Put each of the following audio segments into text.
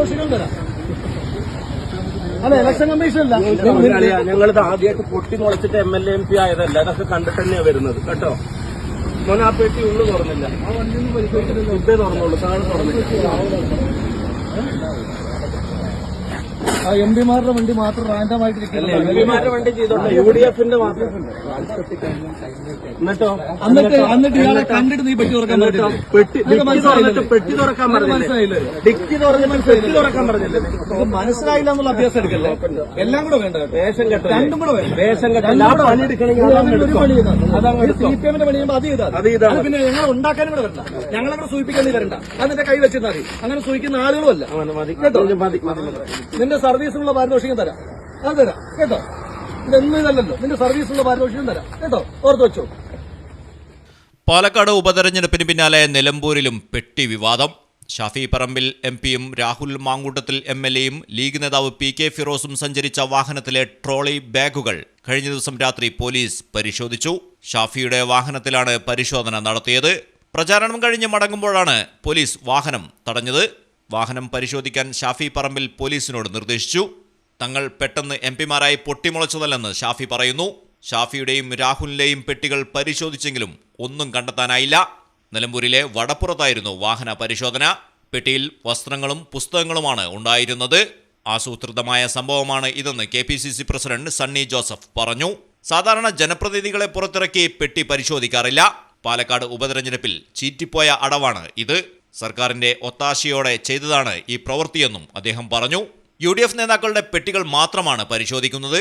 പാരിതോഷികം തരാം. അല്ല. ഇലക്ഷൻ കമ്മീഷൻ അല്ല ഞങ്ങളിത് ആദ്യമായിട്ട് പൊട്ടി മുളച്ചിട്ട് M L A M P ആയതല്ല. അതൊക്കെ കണ്ടിട്ട് തന്നെയാ വരുന്നത്. കേട്ടോ? മോനെ ആ ഉള്ളു തുറന്നില്ല. ആ വണ്ടി ഒന്നും പരിശോധിച്ചിട്ടില്ല. ഇപ്പേ തുറന്നുള്ളൂ. താഴെ തുറന്നില്ല ആ എം പിമാരുടെ വണ്ടി മാത്രം റാൻഡം ആയിട്ട് എം പിമാരുടെ വണ്ടി ചെയ്തോട്ടെ യു ഡി എഫിന്റെ മാത്രം. എന്നിട്ടോ? എന്നിട്ട്? എന്നിട്ട് ഇയാളെ കണ്ടിട്ട് നീ പെട്ടി തുറക്കാൻ പറ്റില്ല പെട്ടി തുറക്കാൻ മനസ്സിലായില്ലേ? ഡിക്കി തുറന്നിട്ട് പെട്ടി തുറക്കാൻ പറഞ്ഞില്ലേ? മനസ്സിലായില്ല എന്നുള്ള അഭ്യാസം എടുക്കല്ലേ? എല്ലാം കൂടെ വേണ്ട കേട്ടോ. വേഷം കെട്ടോ. രണ്ടും കൂടെ വേണം വേഷം എടുത്തോ. സി പി എമ്മിന്റെ പണി ചെയ്യുമ്പോൾ അത് ചെയ്താൽ അത് ചെയ്താൽ പിന്നെ ഞങ്ങൾ ഉണ്ടാക്കാനും കൂടെ വരണ്ട. ഞങ്ങളെ സൂചിപ്പിക്കാൻ നീ വരണ്ട. അതിന്റെ കൈ വെച്ചിരുന്നാൽ മതി. അങ്ങനെ സൂചിക്കുന്ന ആളുകളും അല്ല. മതി, മതി കേട്ടോ നിന്റെ സർവീസിനുള്ള പാരിതോഷികം തരാം. അത് തരാം. കേട്ടോ? ഇതൊന്നും ഇതല്ലല്ലോ. നിന്റെ സർവീസിനുള്ള പാരിതോഷികം തരാം. കേട്ടോ? ഓർത്ത് വെച്ചോ. പാലക്കാട് ഉപതെരഞ്ഞെടുപ്പിന് പിന്നാലെ നിലമ്പൂരിലും പെട്ടി വിവാദം. ഷാഫി പറമ്പിൽ എം പിയും രാഹുൽ മാങ്കൂട്ടത്തിൽ എം എൽ എയും ലീഗ് നേതാവ് പി കെ ഫിറോസും സഞ്ചരിച്ച വാഹനത്തിലെ ട്രോളി ബാഗുകൾ കഴിഞ്ഞ ദിവസം രാത്രി പോലീസ് പരിശോധിച്ചു. ഷാഫിയുടെ വാഹനത്തിലാണ് പരിശോധന നടത്തിയത്. പ്രചാരണം കഴിഞ്ഞ് മടങ്ങുമ്പോഴാണ് പോലീസ് വാഹനം തടഞ്ഞത്. വാഹനം പരിശോധിക്കാൻ ഷാഫി പറമ്പിൽ പോലീസിനോട് നിർദ്ദേശിച്ചു. തങ്ങൾ പെട്ടെന്ന് എം പിമാരായി പൊട്ടിമുളച്ചതല്ലെന്ന് ഷാഫി പറയുന്നു. ഷാഫിയുടെയും രാഹുലിന്റെയും പെട്ടികൾ പരിശോധിച്ചെങ്കിലും ഒന്നും കണ്ടെത്താനായില്ല. നിലമ്പൂരിലെ വടപ്പുറത്തായിരുന്നു വാഹന പരിശോധന. പെട്ടിയിൽ വസ്ത്രങ്ങളും പുസ്തകങ്ങളുമാണ് ഉണ്ടായിരുന്നത്. ആസൂത്രിതമായ സംഭവമാണ് ഇതെന്ന് K P C C president Sunny Joseph പറഞ്ഞു. സാധാരണ ജനപ്രതിനിധികളെ പുറത്തിറക്കി പെട്ടി പരിശോധിക്കാറില്ല. പാലക്കാട് ഉപതെരഞ്ഞെടുപ്പിൽ ചീറ്റിപ്പോയ അടവാണ് ഇത്. സർക്കാരിന്റെ ഒത്താശയോടെ ചെയ്തതാണ് ഈ പ്രവൃത്തിയെന്നും അദ്ദേഹം പറഞ്ഞു. യു ഡി എഫ് നേതാക്കളുടെ പെട്ടികൾ മാത്രമാണ് പരിശോധിക്കുന്നത്.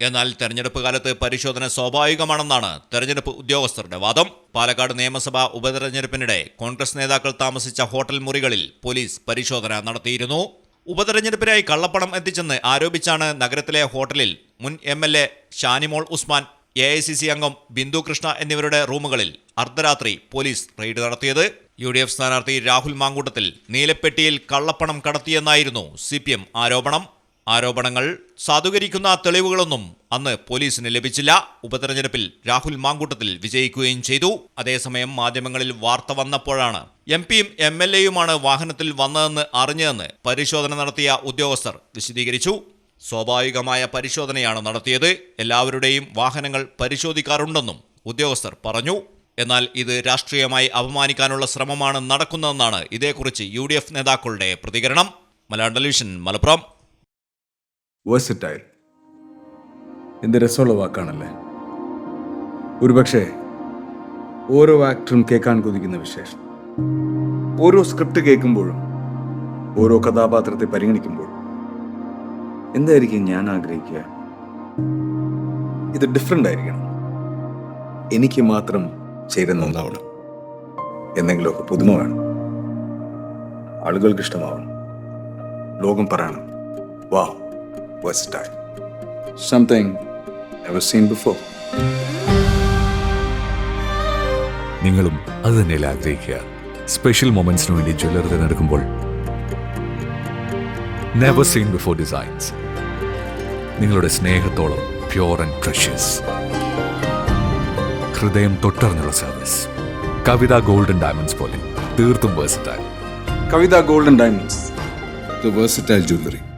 എന്നാൽ തെരഞ്ഞെടുപ്പ് കാലത്ത് പരിശോധന സ്വാഭാവികമാണെന്നാണ് തെരഞ്ഞെടുപ്പ് ഉദ്യോഗസ്ഥരുടെ വാദം. പാലക്കാട് നിയമസഭാ ഉപതെരഞ്ഞെടുപ്പിനിടെ കോൺഗ്രസ് നേതാക്കൾ താമസിച്ച ഹോട്ടൽ മുറികളിൽ പോലീസ് പരിശോധന നടത്തിയിരുന്നു. ഉപതെരഞ്ഞെടുപ്പിനായി കള്ളപ്പണം എത്തിച്ചെന്ന് ആരോപിച്ചാണ് നഗരത്തിലെ ഹോട്ടലിൽ മുൻ M Shanimol Usman A I C C അംഗം ബിന്ദു കൃഷ്ണ എന്നിവരുടെ റൂമുകളിൽ അർദ്ധരാത്രി പോലീസ് റെയ്ഡ് നടത്തിയത്. യു ഡി എഫ് സ്ഥാനാർത്ഥി രാഹുൽ മാങ്കൂട്ടത്തിൽ നീലപ്പെട്ടിയിൽ കള്ളപ്പണം കടത്തിയെന്നായിരുന്നു സി പി എം ആരോപണം. ആരോപണങ്ങൾ സാധൂകരിക്കുന്ന തെളിവുകളൊന്നും അന്ന് പോലീസിന് ലഭിച്ചില്ല. ഉപതെരഞ്ഞെടുപ്പിൽ രാഹുൽ മാങ്കൂട്ടത്തിൽ വിജയിക്കുകയും ചെയ്തു. അതേസമയം മാധ്യമങ്ങളിൽ വാർത്ത വന്നപ്പോഴാണ് എം പിയും എം എൽ എയുമാണ് വാഹനത്തിൽ വന്നതെന്ന് അറിഞ്ഞതെന്ന് പരിശോധന നടത്തിയ ഉദ്യോഗസ്ഥർ വിശദീകരിച്ചു. സ്വാഭാവികമായ പരിശോധനയാണ് നടത്തിയത്. എല്ലാവരുടെയും വാഹനങ്ങൾ പരിശോധിക്കാറുണ്ടെന്നും ഉദ്യോഗസ്ഥർ പറഞ്ഞു. എന്നാൽ ഇത് രാഷ്ട്രീയമായി അപമാനിക്കാനുള്ള ശ്രമമാണ് നടക്കുന്നതെന്നാണ് ഇതേക്കുറിച്ച് യു ഡി എഫ് നേതാക്കളുടെ പ്രതികരണം. മലയാളം ടെലിവിഷൻ മലപ്പുറം. എന്ത് രസമുള്ള വാക്കാണല്ലേ? ഒരുപക്ഷെ ഓരോ ആക്ടറും കേൾക്കാൻ കൊതിക്കുന്ന വിശേഷം. ഓരോ സ്ക്രിപ്റ്റ് കേൾക്കുമ്പോഴും ഓരോ കഥാപാത്രത്തെ പരിഗണിക്കുമ്പോഴും എന്തായിരിക്കും ഞാൻ ആഗ്രഹിക്കുക? ഇത് ഡിഫറെന്റ് ആയിരിക്കണം. എനിക്ക് മാത്രം ചേരുന്ന ഒന്നാവണം. എന്തെങ്കിലുമൊക്കെ പുതുമ വേണം. ആളുകൾക്ക് ഇഷ്ടമാവണം. ലോകം പറയണം. വാ versatile. Something never seen before നിങ്ങളും അത് തന്നെയല്ലേ ആഗ്രഹിക്കുക. സ്പെഷ്യൽ മൊമെന്റ്സിന് വേണ്ടി ജ്വല്ലറി തിരഞ്ഞെടുക്കുമ്പോൾ നെവർ സീൻ ബിഫോർ ഡിസൈൻസ് നിങ്ങളുടെ സ്നേഹത്തോളം പ്യോർ ആൻഡ് പ്രഷ്യസ് ഹൃദയം തൊട്ടറിഞ്ഞുള്ള സർവീസ് കവിത ഗോൾഡൻ ഡയമണ്ട്സ് പോലെ തീർത്തും versatile Kavitha golden diamonds jewellery.